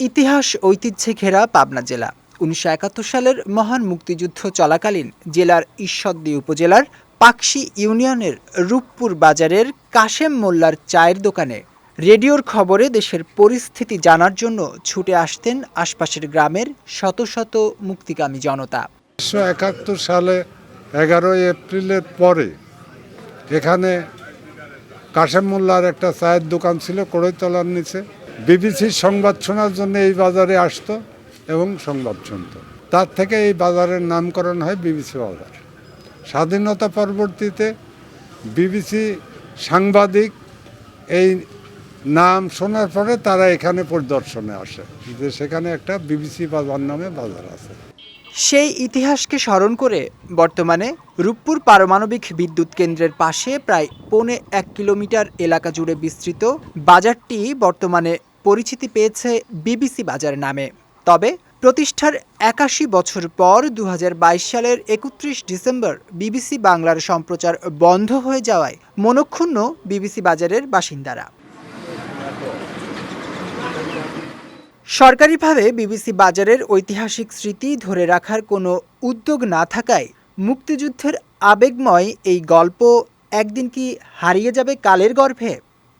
ইতিহাস, ঐতিহ্যে ঘেরা পাবনা জেলা। উনিশশো একাত্তর সালের মহান মুক্তিযুদ্ধ চলাকালীন জেলার ঈশ্বরদী উপজেলার পাকশি ইউনিয়নের রূপপুর বাজারের কাশেম মোল্লার চায়ের দোকানে রেডিওর খবরে দেশের পরিস্থিতি জানার জন্য ছুটে আসতেন আশপাশের গ্রামের শত শত মুক্তিকামী জনতা। উনিশশো একাত্তর সালে এগারোই এপ্রিলের পরে এখানে কাশেম মোল্লার একটা চায়ের দোকান ছিল, কড়ইতলার নিচে। বিবিসির সংবাদ শোনার জন্য এই বাজারে আসতো এবং সংবাদ শুনত। তার থেকে এই বাজারের নামকরণ হয় বিবিসি বাজার। স্বাধীনতা পরবর্তীতে বিবিসি সাংবাদিক এই নাম শোনার পরে তারা এখানে পরিদর্শনে আসে যে সেখানে একটা বিবিসি বাজার নামে বাজার আছে। সেই ইতিহাসকে স্মরণ করে বর্তমানে রূপপুর পারমাণবিক বিদ্যুৎ কেন্দ্রের পাশে প্রায় পৌনে এক কিলোমিটার এলাকা জুড়ে বিস্তৃত বাজারটি বর্তমানে পরিচিতি পেয়েছে বিবিসি বাজার নামে। তবে প্রতিষ্ঠার একাশি বছর পর দু হাজার বাইশ সালের একত্রিশ ডিসেম্বর বিবিসি বাংলার সম্প্রচার বন্ধ হয়ে যাওয়ায় মনক্ষুণ্ণ বিবিসি বাজারের বাসিন্দারা। সরকারিভাবে বিবিসি বাজারের ঐতিহাসিক স্মৃতি ধরে রাখার কোনো উদ্যোগ না থাকায় মুক্তিযুদ্ধের আবেগময় এই গল্প একদিন কি হারিয়ে যাবে কালের গর্ভে?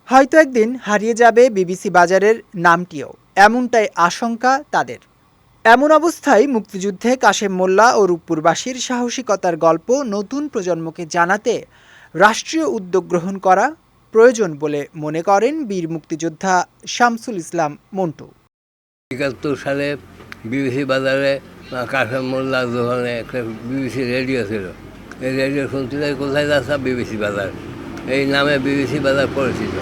হয়তো একদিন হারিয়ে যাবে বিবিসি বাজারের নামটিও। এমনটাই আশঙ্কা তাদের। এমন অবস্থায় মুক্তিযুদ্ধে কাশেম মোল্লা ও রূপপুরবাসীর সাহসিকতার গল্প নতুন প্রজন্মকে জানাতে রাষ্ট্রীয় উদ্যোগ গ্রহণ করা প্রয়োজন বলে মনে করেন বীর মুক্তিযোদ্ধা শামসুল ইসলাম মন্টু। একাত্তর সালে বিবিসি বাজারে কাশেম মোল্লার দোকানে একটা বিবিসি রেডিও ছিল। এই রেডিও শুনতে কোথায় যাচ্ছে বিবিসি বাজার? এই নামে বিবিসি বাজার পরিচিত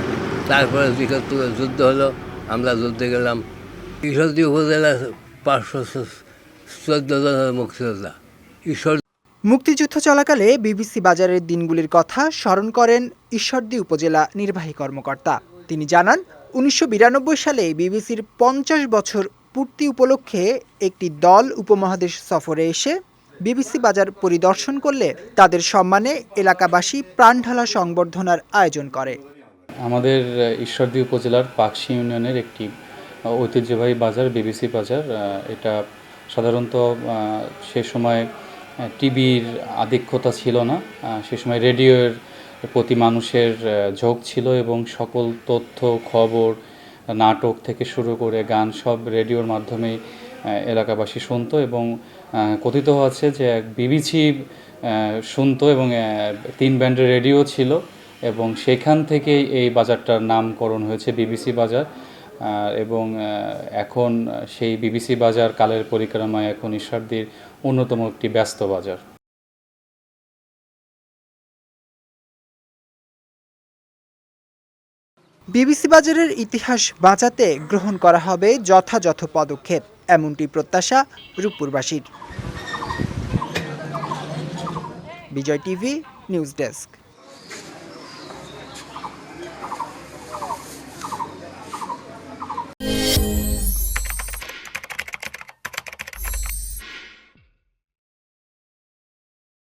তারপরে একাত্তরে যুদ্ধ হলো, আমরা যুদ্ধে গেলাম। ঈশ্বরদী উপজেলা পাঁচশো চোদ্দ জনের মুক্তিযোদ্ধা। ঈশ্বর মুক্তিযুদ্ধ চলাকালে বিবিসি বাজারের দিনগুলির কথা স্মরণ করেন ঈশ্বরদী উপজেলা নির্বাহী কর্মকর্তা। তিনি জানান, উনিশশো বিরানব্বই সালে বিবিসির পঞ্চাশ বছর পূর্তি উপলক্ষে একটি দল উপমহাদেশ সফরে এসে বিবিসি বাজার পরিদর্শন করলে তাদের সম্মানে এলাকাবাসী প্রাণঢালা সংবর্ধনার আয়োজন করে। আমাদের ঈশ্বরদী উপজেলার পাকশি ইউনিয়নের একটি ঐতিহ্যবাহী বাজার, বিবিসি বাজার। এটা সাধারণত সে সময় টিভির আধিক্যতা ছিল না। সে সময় রেডিওর প্রতি মানুষের ঝোঁক ছিল এবং সকল তথ্য, খবর, নাটক থেকে শুরু করে গান সব রেডিওর মাধ্যমে এলাকাবাসী শুনত এবং কথিত আছে যে বিবিসি শুনতো এবং তিন ব্যান্ডের রেডিও ছিল এবং সেখান থেকেই এই বাজারটার নামকরণ হয়েছে বিবিসি বাজার। এবং এখন সেই বিবিসি বাজার কালের পরিক্রমায় এখন ঈশ্বরদীর অন্যতম একটি ব্যস্ত বাজার। বিবিসি বাজারের ইতিহাস বাঁচাতে গ্রহণ করা হবে যথাযথ পদক্ষেপ। এমনটি প্রত্যাশা রূপপুরবাসীর। Bijoy TV news desk.